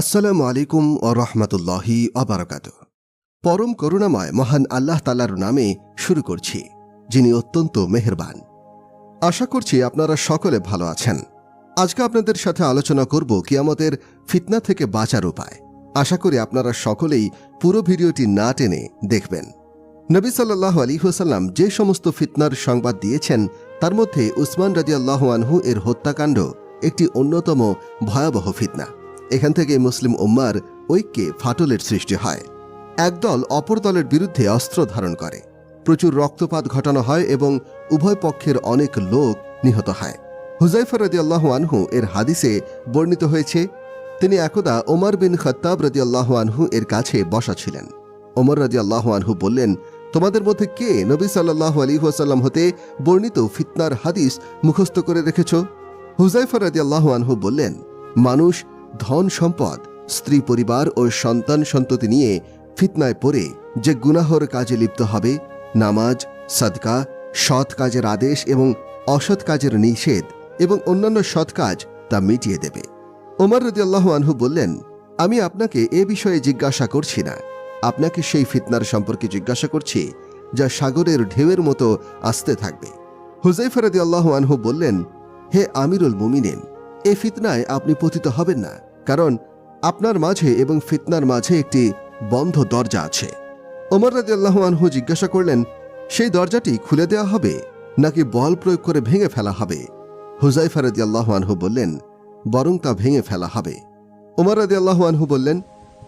আসসালামু আলাইকুম ও রহমতুল্লাহি অবরাকাত পরম করুণাময় মহান আল্লাহ তালার নামে শুরু করছি, যিনি অত্যন্ত মেহেরবান। আশা করছি আপনারা সকলে ভালো আছেন। আজকে আপনাদের সাথে আলোচনা করব কিয়ামতের ফিতনা থেকে বাঁচার উপায়। আশা করি আপনারা সকলেই পুরো ভিডিওটি না টেনে দেখবেন। নবী সাল্লাহ আলী হুসাল্লাম যে সমস্ত ফিতনার সংবাদ দিয়েছেন, তার মধ্যে উসমান রাজিয়াল্লাহ আনহু এর হত্যাকাণ্ড একটি অন্যতম ভয়াবহ ফিতনা। এখান থেকে মুসলিম উম্মার ঐক্যে ফাটলের সৃষ্টি হয়। একদল অপর দলের বিরুদ্ধে অস্ত্র ধারণ করে। প্রচুর রক্তপাত ঘটানো হয় এবং উভয় পক্ষের অনেক লোক নিহত হয়। হুজাইফর রদি আল্লাহ আনহু এর হাদিসে বর্ণিত হয়েছে, তিনি একদা ওমর বিন খত্তাব রদি আল্লাহ আনহু এর কাছে বসা ছিলেন। ওমর রদি আল্লাহ আনহু বললেন, তোমাদের মধ্যে কে নবী সাল্লাহ আলী ওয়াসাল্লাম হতে বর্ণিত ফিতনার হাদিস মুখস্থ করে রেখেছ? হুজাইফর রদি আল্লাহ আনহু বললেন, মানুষ ধন সম্পদ, স্ত্রী পরিবার ও সন্তান সন্ততি নিয়ে ফিতনায় পড়ে যে গুনাহর কাজে লিপ্ত হবে, নামাজ, সদকা, সৎ কাজের আদেশ এবং অসৎ কাজের নিষেধ এবং অন্যান্য সৎ কাজ তা মিটিয়ে দেবে। ওমর রদিয়াল্লাহ আনহু বললেন, আমি আপনাকে এ বিষয়ে জিজ্ঞাসা করছি না। আপনাকে সেই ফিতনার সম্পর্কে জিজ্ঞাসা করছি যা সাগরের ঢেউয়ের মতো আসতে থাকবে। হুজাইফর আল্লাহ আনহু বললেন, হে আমিরুল মুমিনেন এ ফিতনায় আপনি পতিত হবেন না, কারণ আপনার মাঝে এবং ফিতনার মাঝে একটি বন্ধ দরজা আছে। ওমর রাজিয়াল্লাহ আনহু জিজ্ঞাসা করলেন, সেই দরজাটি খুলে দেওয়া হবে নাকি বল প্রয়োগ করে ভেঙে ফেলা হবে? হুজাইফা রাজিয়াল্লাহ আনহু বললেন, বরং তা ভেঙে ফেলা হবে। ওমর রাজিয়াল্লাহ আনহু বললেন,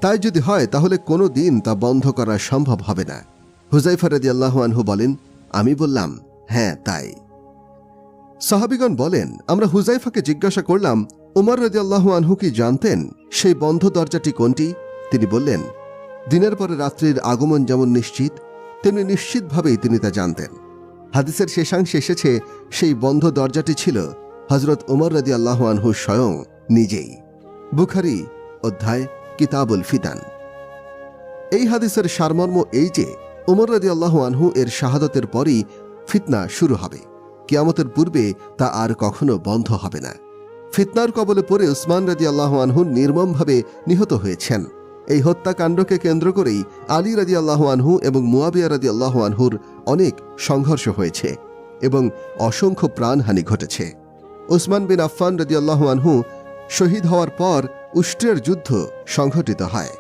তাই যদি হয় তাহলে কোনো দিন তা বন্ধ করা সম্ভব হবে না। হুজাইফা রাজিয়াল্লাহ আনহু বলেন, আমি বললাম হ্যাঁ তাই। সাহাবিগণ বলেন, আমরা হুজাইফাকে জিজ্ঞাসা করলাম, উমর রাজিয়াল্লাহু আনহু কি জানতেন? সেই বন্ধ দরজাটি কোনটি? তিনি বললেন, দিনের পরে রাত্রির আগমন যেমন নিশ্চিত, তেমনি নিশ্চিতভাবেই তিনি তা জানতেন। হাদিসের শেষাংশে এসেছে, সেই বন্ধ দরজাটি ছিল হজরত উমর রাজি আল্লাহ আনহু স্বয়ং নিজেই। বুখারি, অধ্যায়, কিতাবুল ফিতান। এই হাদিসের সারমর্ম এই যে, উমর রাজি আল্লাহ আনহু এর শাহাদতের পরই ফিতনা শুরু হবে। কিয়ামতের পূর্বে তা আর কখনো বন্ধ হবে না। ফিতনার কবলে পড়ে উসমান রাজি আল্লাহ আনহু নির্মমভাবে নিহত হয়েছেন। এই হত্যাকাণ্ডকে কেন্দ্র করেই আলী রাজি আল্লাহ আনহু এবং মুয়াবিয়া রাজি আল্লাহ আনহুর অনেক সংঘর্ষ হয়েছে এবং অসংখ্য প্রাণহানি ঘটেছে। উসমান বিন আফফান রাজি আল্লাহ আনহু শহীদ হওয়ার পর উষ্ট্রের যুদ্ধ সংঘটিত হয়।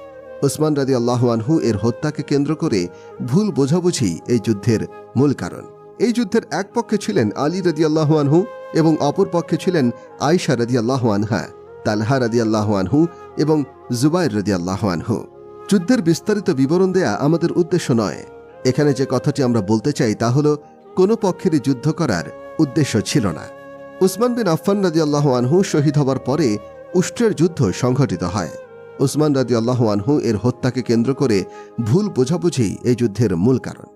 উসমান রাজি আল্লাহ আনহু এর হত্যাকে কেন্দ্র করে ভুল বোঝাবুঝি এই যুদ্ধের মূল কারণ। এই যুদ্ধের এক পক্ষে ছিলেন আলী রাজি আল্লাহ আনহু এবং অপর পক্ষে ছিলেন আয়সা আল্লাহ আনহা, তালহা রাজি আল্লাহ আনহু এবং জুবাইর আল্লাহ আনহু। যুদ্ধের বিস্তারিত বিবরণ দেয়া আমাদের উদ্দেশ্য নয়। এখানে যে কথাটি আমরা বলতে চাই তা হল, কোনো পক্ষেরই যুদ্ধ করার উদ্দেশ্য ছিল না। উসমান বিন আফফান রাজি আল্লাহ আনহু শহীদ হবার পরে উষ্ট্রের যুদ্ধ সংঘটিত হয়। উসমান রাজি আল্লাহ আনহু এর হত্যাকে কেন্দ্র করে ভুল বোঝাবুঝি এই যুদ্ধের মূল কারণ।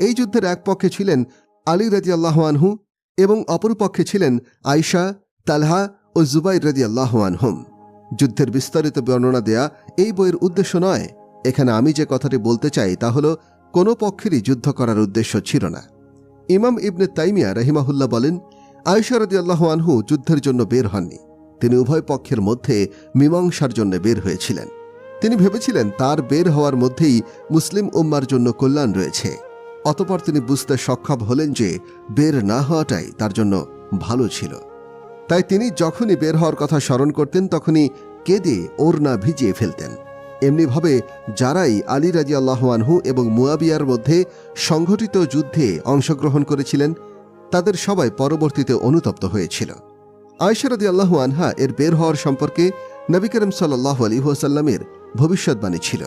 এই যুদ্ধের এক পক্ষে ছিলেন আলী রাজি আনহু এবং অপর পক্ষে ছিলেন আয়শা, তালহা ও জুবাই রাজি আনহুম। যুদ্ধের বিস্তারিত বর্ণনা দেয়া এই বইয়ের উদ্দেশ্য নয়। এখানে আমি যে কথাটি বলতে চাই তা হল, কোনো পক্ষেরই যুদ্ধ করার উদ্দেশ্য ছিল না। ইমাম ইবনে তাইমিয়া রহিমাহুল্লাহ বলেন আয়সা আল্লাহ আনহু যুদ্ধের জন্য বের হননি। তিনি উভয় পক্ষের মধ্যে মীমাংসার জন্য বের হয়েছিলেন। তিনি ভেবেছিলেন তার বের হওয়ার মধ্যেই মুসলিম উম্মার জন্য কল্যাণ রয়েছে। অতপর তিনি বুঝতে সক্ষম হলেন যে বের না হওয়াটাই তার জন্য ভালো ছিল। তাই তিনি যখনই বের হওয়ার কথা স্মরণ করতেন, তখনই কেঁদে ওর না ভিজিয়ে ফেলতেন। এমনিভাবে যারাই আলী রাজি আল্লাহানহু এবং মুয়াবিয়ার মধ্যে সংঘটিত যুদ্ধে অংশগ্রহণ করেছিলেন, তাদের সবাই পরবর্তীতে অনুতপ্ত হয়েছিল। আয়সারদি আল্লাহু আনহা এর বের হওয়ার সম্পর্কে নবী করিম সাল্লাহ আলী ওয়াসাল্লামের ভবিষ্যৎবাণী ছিল।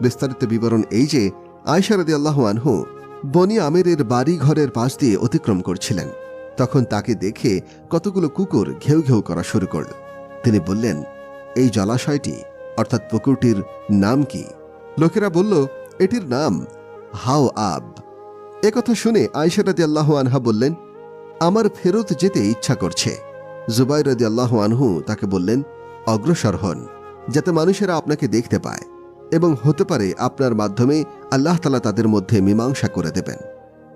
বিস্তারিত বিবরণ এই যে আয়সারদি আল্লাহু আনহু বনি আমেরের বাড়ি ঘরের পাশ দিয়ে অতিক্রম করছিলেন। তখন তাকে দেখে কতগুলো কুকুর ঘেউ ঘেউ করা শুরু করল। তিনি বললেন, এই জলাশয়টি, অর্থাৎ পুকুরটির নাম কি? লোকেরা বলল, এটির নাম হাও আব। একথা শুনে আয়সারাদি আল্লাহ আনহা বললেন, আমার ফেরত যেতে ইচ্ছা করছে। জুবাই রাদি আল্লাহ আনহু তাকে বললেন, অগ্রসর হন, যাতে মানুষেরা আপনাকে দেখতে পায়। এবং হতে পারে আপনার মাধ্যমে আল্লাহ তালা তাদের মধ্যে মীমাংসা করে দেবেন।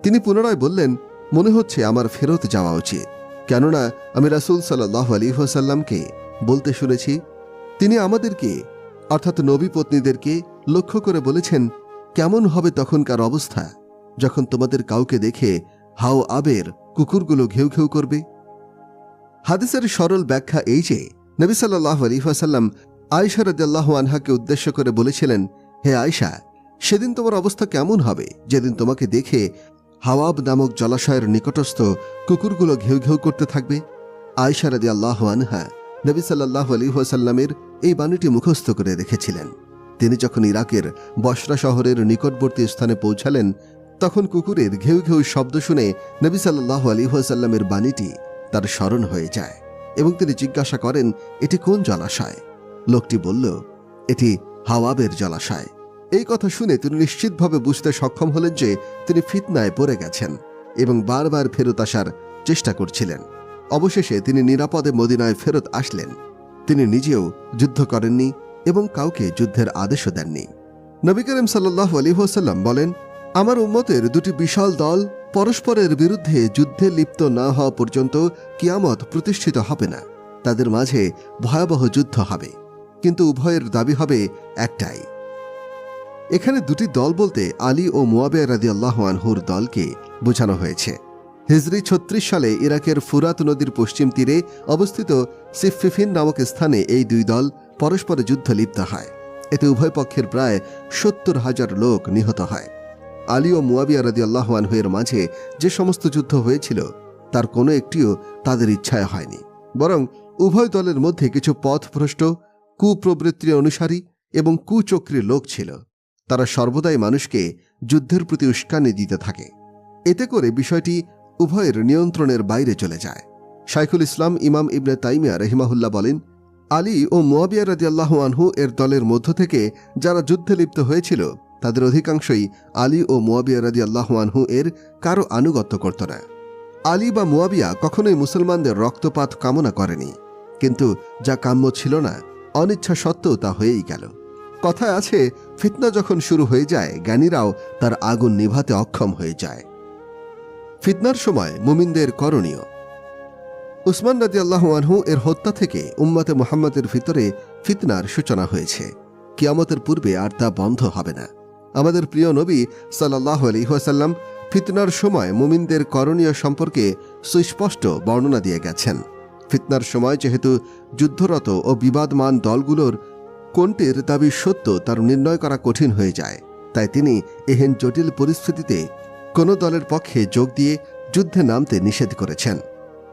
তিনি পুনরায় বললেন, মনে হচ্ছে আমার ফেরত যাওয়া উচিত। কেননা আমি রাসুল সাল্লাহ আলী ওসাল্লামকে বলতে শুনেছি, তিনি আমাদেরকে, অর্থাৎ নবী পত্নীদেরকে, লক্ষ্য করে বলেছেন, কেমন হবে তখনকার অবস্থা যখন তোমাদের কাউকে দেখে হাও আবের কুকুরগুলো ঘেউ ঘেউ করবে? হাদিসের সরল ব্যাখ্যা এই যে, নবী সাল্লাহ আলিহাসাল্লাম আয়সা রদাল্লাহ আনহাকে উদ্দেশ্য করে বলেছিলেন, হে আয়সা সেদিন তোমার অবস্থা কেমন হবে? যেদিন তোমাকে দেখে হাওয়াব নামক জলাশয়ের নিকটস্থ কুকুরগুলো ঘেউ ঘেউ করতে থাকবে? আয়সা রদি আল্লাহ আনহা নবী সাল্লাহ আলিহাসাল্লামের এই বাণীটি মুখস্থ করে রেখেছিলেন। তিনি যখন ইরাকের বসরা শহরের নিকটবর্তী স্থানে পৌঁছালেন, তখন কুকুরের ঘেউ ঘেউ শব্দ শুনে নবী সাল্লাহ আলিহাসাল্লামের বাণীটি তার স্মরণ হয়ে যায় এবং তিনি জিজ্ঞাসা করেন, এটি কোন জলাশয়? লোকটি বলল, এটি হাওয়াবের জলাশয়। এই কথা শুনে তিনি নিশ্চিতভাবে বুঝতে সক্ষম হলেন যে তিনি ফিতনায় পড়ে গেছেন এবং বারবার ফেরত আসার চেষ্টা করছিলেন। অবশেষে তিনি নিরাপদে মদিনায় ফেরত আসলেন। তিনি নিজেও যুদ্ধ করেননি এবং কাউকে যুদ্ধের আদেশও দেননি। নবী করিম সাল্লাহ আলিহাসাল্লাম বলেন, আমার উম্মতের দুটি বিশাল দল পরস্পরের বিরুদ্ধে যুদ্ধে লিপ্ত না হওয়া পর্যন্ত কিয়ামত প্রতিষ্ঠিত হবে না। তাদের মাঝে ভয়াবহ যুদ্ধ হবে। কিন্তু উভয়ের দাবি হবে একটাই। এখানে দুটি দল বলতে আলী ও রাদি আল্লাহ আনহুর দলকে বোঝানো হয়েছে। হিজরি ছত্রিশ সালে ইরাকের ফুরাত নদীর পশ্চিম তীরে অবস্থিত সিফিফিন নামক স্থানে এই দুই দল পরস্পরে যুদ্ধ লিপ্ত হয়। এতে উভয় পক্ষের প্রায় সত্তর হাজার লোক নিহত হয়। আলী ও মুয়াবিয়া আল্লাহ আনহুয়ের মাঝে যে সমস্ত যুদ্ধ হয়েছিল, তার কোনো একটিও তাদের ইচ্ছায় হয়নি। বরং উভয় দলের মধ্যে কিছু পথভ্রষ্ট কুপ্রবৃত্তির অনুসারী এবং কুচক্রী লোক ছিল। তারা সর্বদাই মানুষকে যুদ্ধের প্রতি উস্কানি দিতে থাকে। এতে করে বিষয়টি উভয়ের নিয়ন্ত্রণের বাইরে চলে যায়। শাইখুল ইসলাম ইমাম ইবনে তাইমিয়া রহিমাহুল্লাহ বলেন, আলী ও মুয়াবিয়া রাদিয়াল্লাহু আনহু এর দলের মধ্য থেকে যারা যুদ্ধে লিপ্ত হয়েছিল, তাদের অধিকাংশই আলী ও মুয়াবিয়া রাদি আল্লাহ আনহু এর কারও আনুগত্য করত না। আলী বা মুয়াবিয়া কখনোই মুসলমানদের রক্তপাত কামনা করেনি, কিন্তু যা কাম্য ছিল না অনিচ্ছা সত্ত্বেও তা হয়েই গেল। কথায় আছে, ফিতনা যখন শুরু হয়ে যায়, জ্ঞানীরাও তার আগুন নিভাতে অক্ষম হয়ে যায়। ফিতনার সময় মুমিনদের করণীয়। উসমান রাজি আল্লাহানহু এর হত্যা থেকে উম্মাতে মোহাম্মদের ভিতরে ফিতনার সূচনা হয়েছে। কিয়ামতের পূর্বে আর তা বন্ধ হবে না। আমাদের প্রিয় নবী সাল্লাহ আলহিহাসাল্লাম ফিতনার সময় মুমিনদের করণীয় সম্পর্কে সুস্পষ্ট বর্ণনা দিয়ে গেছেন। ফিতনার সময় যেহেতু যুদ্ধরত ও বিবাদমান দলগুলোর কোনটির দাবি সত্য তার নির্ণয় করা কঠিন হয়ে যায়। তাই তিনি এহেন জটিল পরিস্থিতিতে কোনো দলের পক্ষে যোগ দিয়ে যুদ্ধে নামতে নিষেধ করেছেন।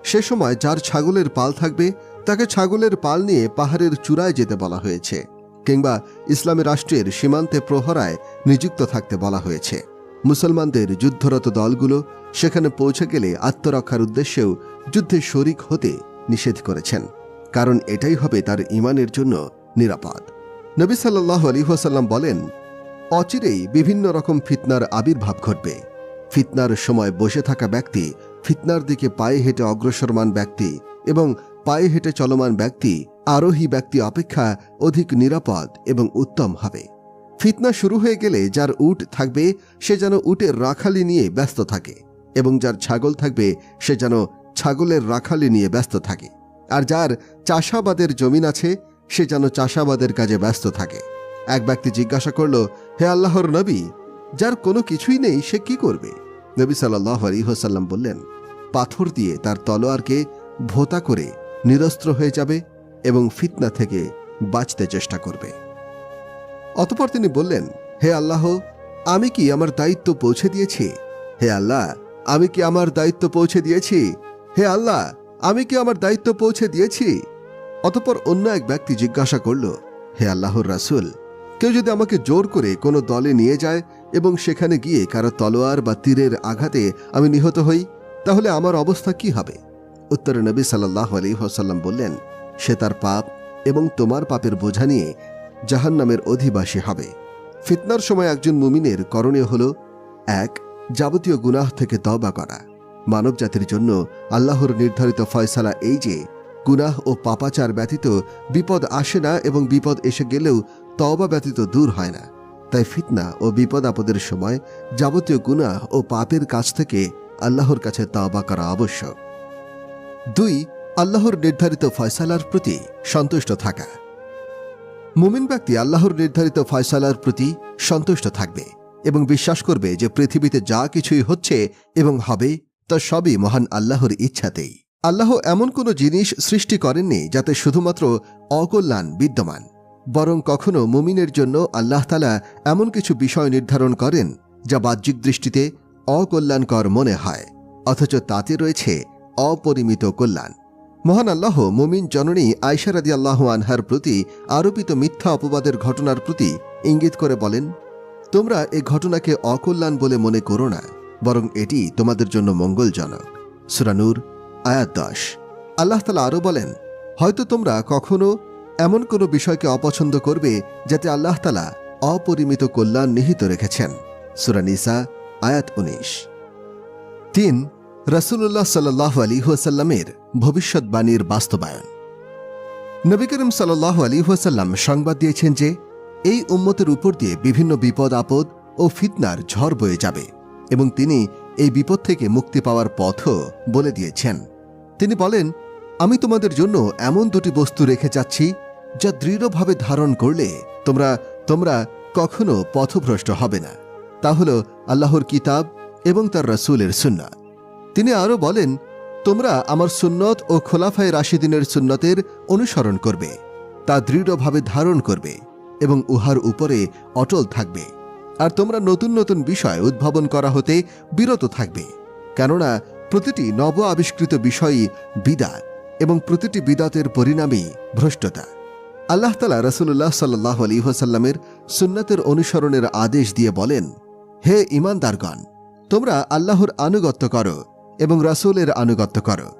সে সময় যার ছাগলের পাল থাকবে, তাকে ছাগলের পাল নিয়ে পাহাড়ের চূড়ায় যেতে বলা হয়েছে, কিংবা ইসলামী রাষ্ট্রের সীমান্তে প্রহরায় নিযুক্ত থাকতে বলা হয়েছে। মুসলমানদের যুদ্ধরত দলগুলো সেখানে পৌঁছে গেলে আত্মরক্ষার উদ্দেশ্যেও যুদ্ধে শরিক হতে নিষেধ করেছেন, কারণ এটাই হবে তার ইমানের জন্য নিরাপদ। নবী সাল্লাহ আলিহাসাল্লাম বলেন, অচিরেই বিভিন্ন রকম ফিতনার আবির্ভাব ঘটবে। ফিতনার সময় বসে থাকা ব্যক্তি, ফিতনার দিকে পায়ে হেঁটে অগ্রসরমান ব্যক্তি এবং পায়ে হেঁটে চলমান ব্যক্তি, আরোহী ব্যক্তি অপেক্ষা অধিক নিরাপদ এবং উত্তম হবে। ফিতনা শুরু হয়ে গেলে যার উট থাকবে, সে যেন উটের রাখালি নিয়ে ব্যস্ত থাকে এবং যার ছাগল থাকবে, সে যেন ছাগলের রাখালি নিয়ে ব্যস্ত থাকে, আর যার চাষাবাদের জমিন আছে, সে যেন চাষাবাদের কাজে ব্যস্ত থাকে। এক ব্যক্তি জিজ্ঞাসা করল, হে আল্লাহর নবী, যার কোনো কিছুই নেই, সে কি করবে? নবী সাল্লাহ আলিহাসাল্লাম বললেন, পাথর দিয়ে তার তলোয়ারকে ভোতা করে নিরস্ত্র হয়ে যাবে এবং ফিতনা থেকে বাঁচতে চেষ্টা করবে। অতপর তিনি বললেন, হে আল্লাহ, আমি কি আমার দায়িত্ব পৌঁছে দিয়েছি? হে আল্লাহ, আমি কি আমার দায়িত্ব পৌঁছে দিয়েছি? হে আল্লাহ, আমি কি আমার দায়িত্ব পৌঁছে দিয়েছি? অতপর অন্য এক ব্যক্তি জিজ্ঞাসা করল, হে আল্লাহর রাসুল, কেউ যদি আমাকে জোর করে কোনো দলে নিয়ে যায় এবং সেখানে গিয়ে কারও তলোয়ার বা তীরের আঘাতে আমি নিহত হই, তাহলে আমার অবস্থা কি হবে? উত্তরে নবী সাল্লাহ আলী হাসাল্লাম বললেন, সে তার পাপ এবং তোমার পাপের বোঝা নিয়ে জাহান নামের অধিবাসী হবে। ফিতনার সময় একজন মুমিনের করণীয় হল, এক, যাবতীয় গুনাহ থেকে তবা করা। মানব জাতির জন্য আল্লাহর নির্ধারিত ফয়সালা এই যে, গুনাহ ও পাপাচার ব্যতীত বিপদ আসে না এবং বিপদ এসে গেলেও তওবা ব্যতীত দূর হয় না। তাই ফিতনা ও বিপদ আপদের সময় যাবতীয় গুনাহ ও পাপের কাছ থেকে আল্লাহর কাছে তওবা করা আবশ্যক। দুই, আল্লাহর নির্ধারিত ফয়সালার প্রতি সন্তুষ্ট থাকা। মুমিন ব্যক্তি আল্লাহর নির্ধারিত ফয়সালার প্রতি সন্তুষ্ট থাকবে এবং বিশ্বাস করবে যে পৃথিবীতে যা কিছুই হচ্ছে এবং হবে তা সবই মহান আল্লাহর ইচ্ছাতেই। আল্লাহ এমন কোনো জিনিস সৃষ্টি করেননি যাতে শুধুমাত্র অকল্যাণ বিদ্যমান। বরং কখনো মুমিনের জন্য আল্লাহ তালা এমন কিছু বিষয় নির্ধারণ করেন যা বাহ্যিক দৃষ্টিতে অকল্যাণকর মনে হয়, অথচ তাতে রয়েছে অপরিমিত কল্যাণ। মহান আল্লাহ মুমিন জননী আয়সারাদি আল্লাহ আনহার প্রতি আরোপিত মিথ্যা অপবাদের ঘটনার প্রতি ইঙ্গিত করে বলেন, তোমরা এ ঘটনাকে অকল্যাণ বলে মনে করো না। বরং এটি তোমাদের জন্য মঙ্গলজনক। সুরানুর আয়াত দশ। আল্লাহ তালা আরও বলেন, হয়তো তোমরা কখনো এমন কোনো বিষয়কে অপছন্দ করবে যাতে আল্লাহ তালা অপরিমিত কল্যাণ নিহিত রেখেছেন। সুরানিসা আয়াত উনিশ। তিন রসুল্লাহ সাল্লাহ আলী ওয়াসাল্লামের ভবিষ্যৎবাণীর বাস্তবায়ন। নবী করিম সাল্লাহ আলী ওয়াসাল্লাম সংবাদ দিয়েছেন যে, এই উম্মতের উপর দিয়ে বিভিন্ন বিপদ আপদ ও ফিতনার ঝড় বয়ে যাবে। এবং তিনি এই বিপদ থেকে মুক্তি পাওয়ার পথও বলে দিয়েছেন। তিনি বলেন, আমি তোমাদের জন্য এমন দুটি বস্তু রেখে যাচ্ছি, যা দৃঢ়ভাবে ধারণ করলে তোমরা তোমরা কখনো পথভ্রষ্ট হবে না। তা হল আল্লাহর কিতাব এবং তার রসুলের সুন্নাত তিনি আরও বলেন, তোমরা আমার সুন্নত ও খোলাফায় রাশিদিনের সুন্নতের অনুসরণ করবে, তা দৃঢ়ভাবে ধারণ করবে এবং উহার উপরে অটল থাকবে। আর তোমরা নতুন নতুন বিষয় উদ্ভাবন করা হতে বিরত থাকবে। কেননা প্রতিটি নব আবিষ্কৃত বিষয়ই বিদাত এবং প্রতিটি বিদাতের পরিণামই ভ্রষ্টতা। আল্লাহ তালা রসুল্লাহ সাল্লাহ আলী সুন্নাতের অনুসরণের আদেশ দিয়ে বলেন, হে ইমানদারগণ তোমরা আল্লাহর আনুগত্য করো এবং রাসূলের আনুগত্য করো।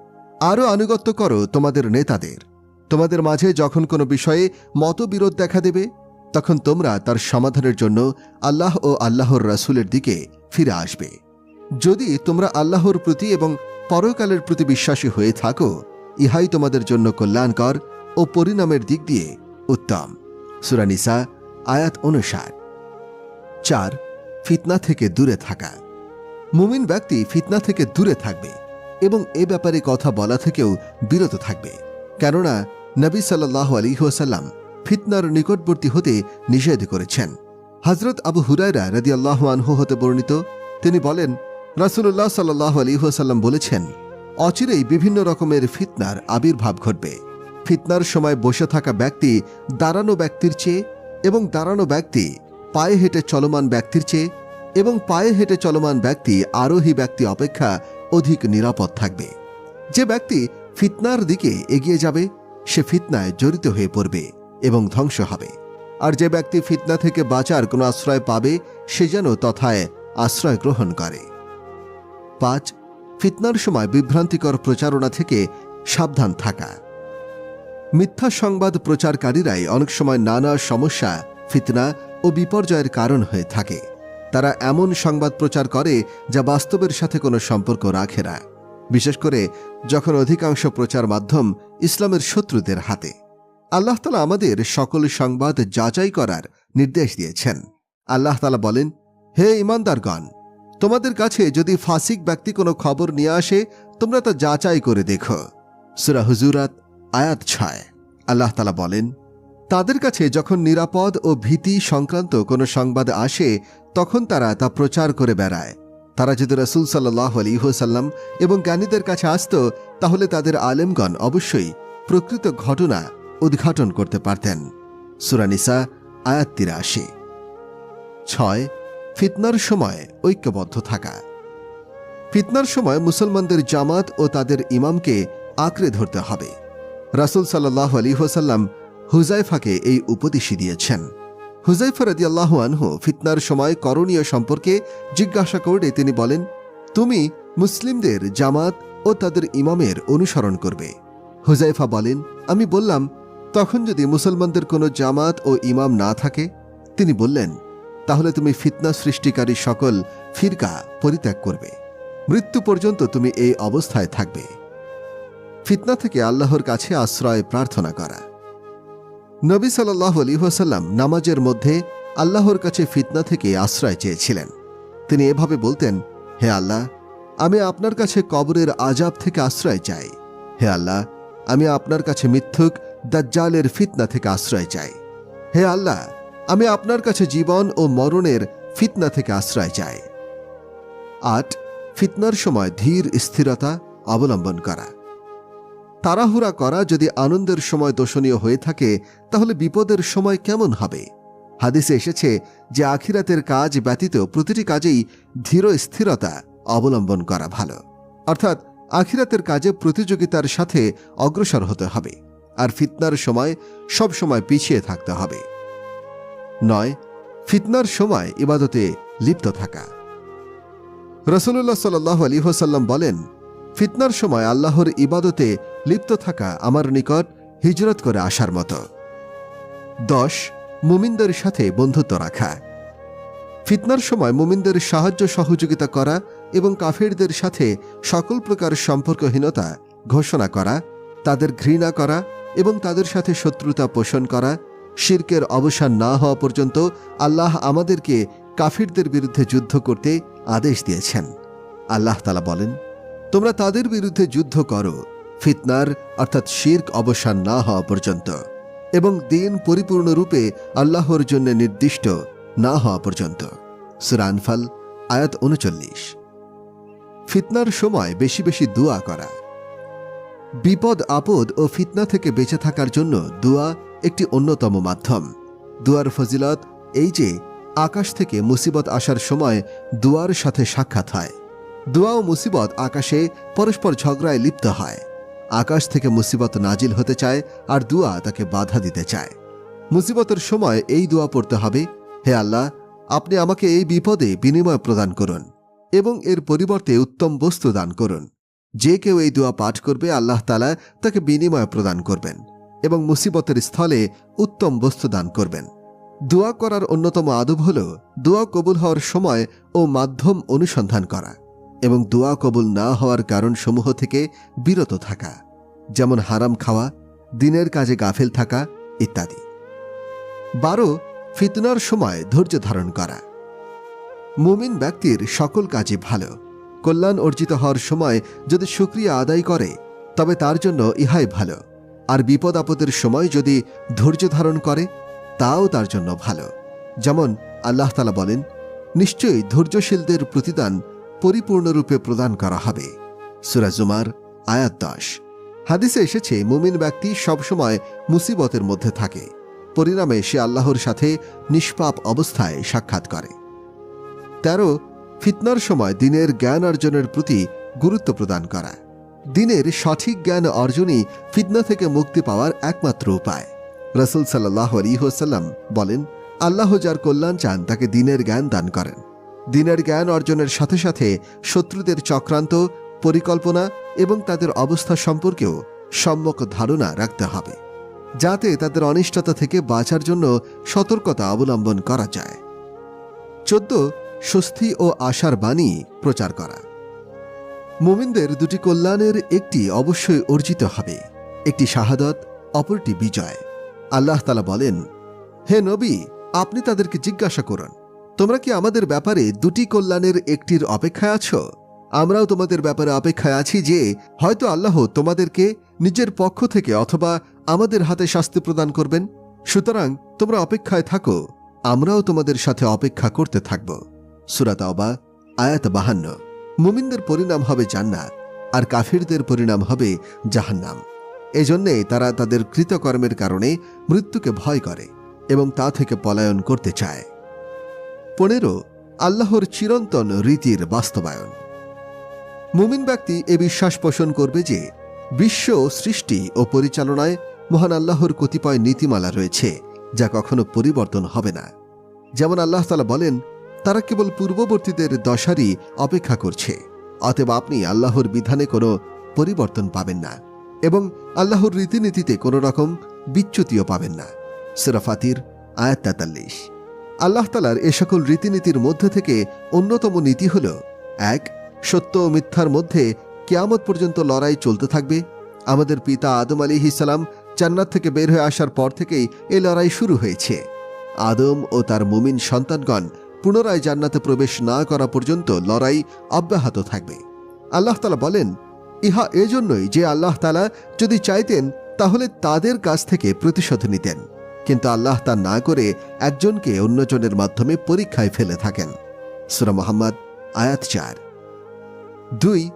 আরও আনুগত্য করো তোমাদের নেতাদের। তোমাদের মাঝে যখন কোনো বিষয়ে মতবিরোধ দেখা দেবে তখন তোমরা তার সমাধানের জন্য আল্লাহ ও আল্লাহর রাসূলের দিকে ফিরে আসবে। যদি তোমরা আল্লাহর প্রতি এবং পরকালের প্রতি বিশ্বাসী হয়ে থাকো, ইহাই তোমাদের জন্য কল্যাণকর ও পরিণামের দিক দিয়ে উত্তম। সুরানিসা আয়াত অনুসার চার, ফিতনা থেকে দূরে থাকা। মুমিন ব্যক্তি ফিতনা থেকে দূরে থাকবে এবং এ ব্যাপারে কথা বলা থেকেও বিরত থাকবে। কেননা, নবী সাল্লাহ আলিহাসাল্লাম ফিতনার নিকটবর্তী হতে নিষেধ করেছেন। হজরত আবু হুরায়রা রদি আল্লাহ আনহু হতে বর্ণিত, তিনি বলেন রাসুল্লাহ সাল্লাহ আলিহাসাল্লাম বলেছেন, অচিরেই বিভিন্ন রকমের ফিতনার আবির্ভাব ঘটবে। ফিতনার সময় বসে থাকা ব্যক্তি দাঁড়ানো ব্যক্তির চেয়ে এবং দাঁড়ানো ব্যক্তি পায়ে হেঁটে চলমান ব্যক্তির চেয়ে এবং পায়ে হেঁটে চলমান ব্যক্তি আরোহী ব্যক্তি অপেক্ষা অধিক নিরাপদ থাকবে। যে ব্যক্তি ফিতনার দিকে এগিয়ে যাবে, সে ফিতনায় জড়িত হয়ে পড়বে। এবং ধ্বংস হবে। আর যে ব্যক্তি ফিতনা থেকে বাঁচার কোনো আশ্রয় পাবে, সে যেন তথায় আশ্রয় গ্রহণ করে। পাঁচ, ফিতনার সময় বিভ্রান্তিকর প্রচারণা থেকে সাবধান থাকা। মিথ্যা সংবাদ প্রচারকারীরাই অনেক সময় নানা সমস্যা, ফিতনা ও বিপর্যয়ের কারণ হয়ে থাকে। তারা এমন সংবাদ প্রচার করে যা বাস্তবের সাথে কোনো সম্পর্ক রাখে না। বিশেষ করে যখন অধিকাংশ প্রচার মাধ্যম ইসলামের শত্রুদের হাতে। আল্লাহ তালা আমাদের সকল সংবাদ যাচাই করার নির্দেশ দিয়েছেন। আল্লাহ তালা বলেন, হে ইমানদারগণ, তোমাদের কাছে যদি ফাসিক ব্যক্তি কোনো খবর নিয়ে আসে, তোমরা তা যাচাই করে দেখো। সুরা হুজুরাত, আয়াত ছয়। আল্লাহ তালা বলেন, তাদের কাছে যখন নিরাপদ ও ভীতি সংক্রান্ত কোনো সংবাদ আসে, তখন তারা তা প্রচার করে বেড়ায়। তারা যদি রসুল সাল্লাহ আলিহসাল্লাম এবং জ্ঞানীদের কাছে আসত, তাহলে তাদের আলেমগণ অবশ্যই প্রকৃত ঘটনা উদ্ঘাটন করতে পারতেন। সুরানিসা আয়াত তিরাশি। ছয়, ফিতনার সময় ঐক্যবদ্ধ থাকা। ফিতনার সময় মুসলমানদের জামাত ও তাদের ইমামকে আঁকড়ে ধরতে হবে। রাসুল সাল্লাহ আলী হোসাল্লাম হুজাইফাকে এই উপদেশই দিয়েছেন। হুজাইফা রদি আনহু ফিতনার সময় করণীয় সম্পর্কে জিজ্ঞাসা করলে তিনি বলেন, তুমি মুসলিমদের জামাত ও তাদের ইমামের অনুসরণ করবে। হুজাইফা বলেন, আমি বললাম তখন যদি মুসলমানদের কোনো জামাত ও ইমাম না থাকে, তিনি বললেন, তাহলে তুমি ফিতনা সৃষ্টিকারী সকল ফিরকা পরিত্যাগ করবে। মৃত্যু পর্যন্ত তুমি এই অবস্থায় থাকবে। ফিতনা থেকে আল্লাহর কাছে আশ্রয় প্রার্থনা করা। নবী সাল্লাহ আলী ওয়াসাল্লাম নামাজের মধ্যে আল্লাহর কাছে ফিতনা থেকে আশ্রয় চেয়েছিলেন। তিনি এভাবে বলতেন, হে আল্লাহ, আমি আপনার কাছে কবরের আজাব থেকে আশ্রয় চাই। হে আল্লাহ, আমি আপনার কাছে মিথ্যুক দাজ্জালের ফিতনা থেকে আশ্রয় চাই। হে আল্লাহ, আমি আপনার কাছে জীবন ও মরণের ফিতনা থেকে আশ্রয় চাই। আট, ফিতনার সময় ধীর স্থিরতা অবলম্বন করা। তাড়াহুড়া করা যদি আনন্দের সময় দোষণীয় হয়ে থাকে, তাহলে বিপদের সময় কেমন হবে? হাদিসে এসেছে যে আখিরাতের কাজ ব্যতীত প্রতিটি কাজেই ধীর স্থিরতা অবলম্বন করা ভালো। অর্থাৎ, আখিরাতের কাজে প্রতিযোগিতার সাথে অগ্রসর হতে হবে। আর ফিতনার সময় সব সময় পিছিয়ে থাকতে হবে। নয়, ফিতনার সময় ইবাদতে লিপ্ত থাকা। রসুল্লাহ সাল্লাহ আলী হোসাল্লাম বলেন, ফিতনার সময় আল্লাহর ইবাদতে লিপ্ত থাকা আমার নিকট হিজরত করে আসার মতো। দশ, মুমিনদের সাথে বন্ধুত্ব রাখা। ফিতনার সময় মুমিনদের সাহায্য সহযোগিতা করা এবং কাফেরদের সাথে সকল প্রকার সম্পর্কহীনতা ঘোষণা করা, তাদের ঘৃণা করা এবং তাদের সাথে শত্রুতা পোষণ করা, শির্কের অবসান না হওয়া পর্যন্ত আল্লাহ আমাদেরকে কাফিরদের বিরুদ্ধে যুদ্ধ করতে আদেশ দিয়েছেন। আল্লাহ তালা বলেন, তোমরা তাদের বিরুদ্ধে যুদ্ধ করো, ফিতনার অর্থাৎ শির্ক অবসান না হওয়া পর্যন্ত, এবং দিন পরিপূর্ণরূপে আল্লাহর জন্য নির্দিষ্ট না হওয়া পর্যন্ত। সুরানফাল আয়াত উনচল্লিশ। ফিতনার সময় বেশি বেশি দোয়া করা। বিপদ, আপদ ও ফিতনা থেকে বেঁচে থাকার জন্য দোয়া একটি অন্যতম মাধ্যম। দুয়ার ফজিলত এই যে, আকাশ থেকে মুসিবত আসার সময় দুয়ার সাথে সাক্ষাৎ হয়। দোয়া ও মুসিবত আকাশে পরস্পর ঝগড়ায় লিপ্ত হয়। আকাশ থেকে মুসিবত নাজিল হতে চায় আর দুয়া তাকে বাধা দিতে চায়। মুসিবতের সময় এই দোয়া পড়তে হবে, হে আল্লাহ, আপনি আমাকে এই বিপদে বিনিময় প্রদান করুন এবং এর পরিবর্তে উত্তম বস্তু দান করুন। যে কেউ এই দোয়া পাঠ করবে, আল্লাহ তালা তাকে বিনিময় প্রদান করবেন এবং মুসিবতের স্থলে উত্তম বস্তু দান করবেন। দোয়া করার অন্যতম আদব হল দোয়া কবুল হওয়ার সময় ও মাধ্যম অনুসন্ধান করা এবং দোয়া কবুল না হওয়ার কারণসমূহ থেকে বিরত থাকা, যেমন হারাম খাওয়া, দিনের কাজে গাফেল থাকা ইত্যাদি। বারো, ফিতনার সময় ধৈর্য ধারণ করা। মুমিন ব্যক্তির সকল কাজই ভালো। কল্যাণ অর্জিত হওয়ার সময় যদি সুক্রিয়া আদায় করে, তবে তার জন্য ইহাই ভালো। আর বিপদ আপদের সময় যদি ধৈর্য ধারণ করে, তাও তার জন্য ভালো। যেমন আল্লাহ তালা বলেন, নিশ্চয়ই ধৈর্যশীলদের প্রতিদান পরিপূর্ণরূপে প্রদান করা হবে। সুরাজুমার আয়াত দশ। হাদিসে এসেছে, মুমিন ব্যক্তি সবসময় মুসিবতের মধ্যে থাকে। পরিণামে সে আল্লাহর সাথে নিষ্পাপ অবস্থায় সাক্ষাৎ করে। তেরো ফিতনার সময় দিনের জ্ঞান অর্জনের প্রতি গুরুত্ব প্রদান করা। দিনের সঠিক জ্ঞান অর্জনই ফিতনা থেকে মুক্তি পাওয়ার একমাত্র উপায়। রসুল সাল্লাহ আলিহসাল্লাম বলেন, আল্লাহ যার কল্যাণ চান, তাকে দিনের জ্ঞান দান করেন। দিনের জ্ঞান অর্জনের সাথে সাথে শত্রুদের চক্রান্ত, পরিকল্পনা এবং তাদের অবস্থা সম্পর্কেও সম্যক ধারণা রাখতে হবে, যাতে তাদের অনিষ্টতা থেকে বাঁচার জন্য সতর্কতা অবলম্বন করা যায়। চোদ্দ স্বস্তি ও আশার বাণী প্রচার করা। মুমিনদের দুটি কল্যাণের একটি অবশ্যই অর্জিত হবে, একটি শাহাদত, অপরটি বিজয়। আল্লাহ তালা বলেন, হে নবী, আপনি তাদেরকে জিজ্ঞাসা করুন, তোমরা কি আমাদের ব্যাপারে দুটি কল্যাণের একটির অপেক্ষায় আছো? আমরাও তোমাদের ব্যাপারে অপেক্ষায় আছি যে, হয়তো আল্লাহ তোমাদেরকে নিজের পক্ষ থেকে অথবা আমাদের হাতে শাস্তি প্রদান করবেন। সুতরাং তোমরা অপেক্ষায় থাকো, আমরাও তোমাদের সাথে অপেক্ষা করতে থাকব। সুরাতাওবা আয়াত বাহান্ন। মুমিনদের পরিণাম হবে জান্নাত, আর কাফিরদের পরিণাম হবে জাহান্নাম। এজন্যে তারা তাদের কৃতকর্মের কারণে মৃত্যুকে ভয় করে এবং তা থেকে পলায়ন করতে চায়। পনেরো, আল্লাহর চিরন্তন রীতির বাস্তবায়ন। মুমিন ব্যক্তি এ বিশ্বাস পোষণ করবে যে বিশ্ব সৃষ্টি ও পরিচালনায় মহান আল্লাহর কতিপয় নীতিমালা রয়েছে, যা কখনো পরিবর্তন হবে না। যেমন আল্লাহ তালা বলেন তারা কেবল পূর্ববর্তীদের দশারই অপেক্ষা করছে। অতএব আপনি আল্লাহর বিধানে কোনো পরিবর্তন পাবেন না এবং আল্লাহর রীতিনীতিতে কোনো রকম বিচ্যুতিও পাবেন না। সেরাফাতির আয়াত তেতাল্লিশ। আল্লাহ তালার এ সকল রীতিনীতির মধ্যে থেকে অন্যতম নীতি হল, এক, সত্য ও মিথ্যার মধ্যে কেয়ামত পর্যন্ত লড়াই চলতে থাকবে। আমাদের পিতা আদম আলী ইসালাম জান্নাত থেকে বের হয়ে আসার পর থেকেই এ লড়াই শুরু হয়েছে। আদম ও তার মুমিন সন্তানগণ পুনরায় জান্নাতে প্রবেশ না করা পর্যন্ত লড়াই অব্যাহত থাকবে। আল্লাহ তালা বলেন, ইহা এজন্যই যে আল্লাহ তালা যদি চাইতেন, তাহলে তাদের কাছ থেকে প্রতিশোধ নিতেন। কিন্তু আল্লাহ তা না করে একজনকে অন্যজনের মাধ্যমে পরীক্ষায় ফেলে থাকেন। সুরা মোহাম্মদ, আয়াত চার। দুই,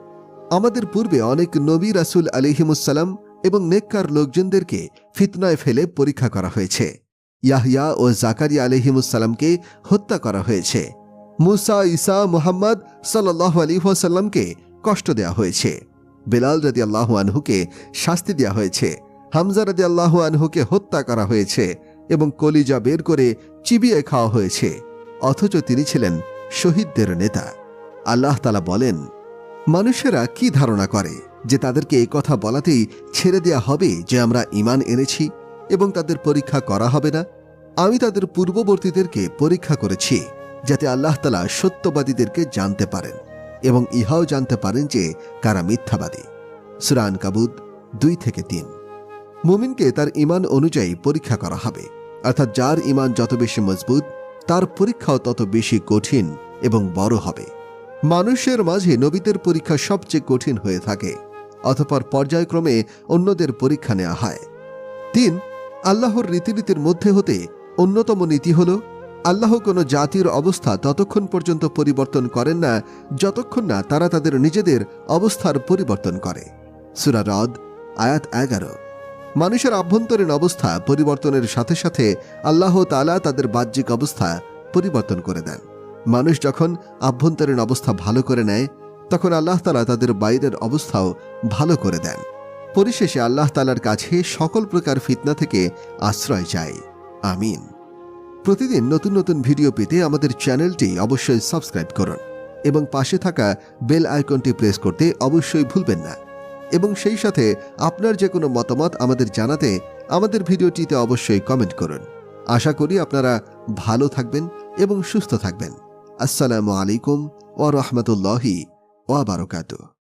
আমাদের পূর্বে অনেক নবী রাসুল আলিহিমুসালাম এবং নেককার লোকজনদেরকে ফিতনায় ফেলে পরীক্ষা করা হয়েছে। ইয়াহিয়া ও জাকারিয়া আলিহিমুসালামকে হত্যা করা হয়েছে। মুসা ইসা মুহাম্মদ সাল্লাহ আলী কষ্ট দেয়া হয়েছে। বেলাল রাদি আল্লাহ আনহুকে শাস্তি দেওয়া হয়েছে। হামজা রাদি আল্লাহ আনহুকে হত্যা করা হয়েছে এবং কলিজা বের করে চিবিয়ে খাওয়া হয়েছে। অথচ তিনি ছিলেন শহীদদের নেতা। আল্লাহ তালা বলেন, মানুষেরা কি ধারণা করে যে তাদেরকে এই কথা বলাতেই ছেড়ে দেয়া হবে যে আমরা ইমান এনেছি? এবং তাদের পরীক্ষা করা হবে না। আমি তাদের পূর্ববর্তীদেরকে পরীক্ষা করেছি, যাতে আল্লাহ তালা সত্যবাদীদেরকে জানতে পারেন এবং ইহাও জানতে পারেন যে কারা মিথ্যাবাদী। সুরান কাবুদ দুই থেকে তিন। মুমিনকে তার ইমান অনুযায়ী পরীক্ষা করা হবে, অর্থাৎ যার ইমান যত বেশি মজবুত, তার পরীক্ষাও তত বেশি কঠিন এবং বড় হবে। মানুষের মাঝে নবীদের পরীক্ষা সবচেয়ে কঠিন হয়ে থাকে, অতপর পর্যায়ক্রমে অন্যদের পরীক্ষা নেওয়া হয়। তিন আল্লাহর রীতিনীতির মধ্যে হতে অন্যতম নীতি হল, আল্লাহ কোনো জাতির অবস্থা ততক্ষণ পর্যন্ত পরিবর্তন করেন না, যতক্ষণ না তারা তাদের নিজেদের অবস্থার পরিবর্তন করে। সুরা রদ, আয়াত এগারো। মানুষের আভ্যন্তরীণ অবস্থা পরিবর্তনের সাথে সাথে আল্লাহ তালা তাদের বাহ্যিক অবস্থা পরিবর্তন করে দেন। মানুষ যখন আভ্যন্তরীণ অবস্থা ভালো করে নেয়, তখন আল্লাহ তালা তাদের বাইরের অবস্থাও ভালো করে দেন। পরিশেষে আল্লাহ তালার কাছে সকল প্রকার ফিতনা থেকে আশ্রয় চাই। আমিন। প্রতিদিন নতুন নতুন ভিডিও পেতে আমাদের চ্যানেলটি অবশ্যই সাবস্ক্রাইব করুন এবং পাশে থাকা বেল আইকনটি প্রেস করতে অবশ্যই ভুলবেন না। এবং সেই সাথে আপনার যে কোনো মতামত আমাদের জানাতে আমাদের ভিডিওটিতে অবশ্যই কমেন্ট করুন। আশা করি আপনারা ভালো থাকবেন এবং সুস্থ থাকবেন। আসসালামু আলাইকুম ও রহমতুল্লাহি ওয়াবারকাতুহ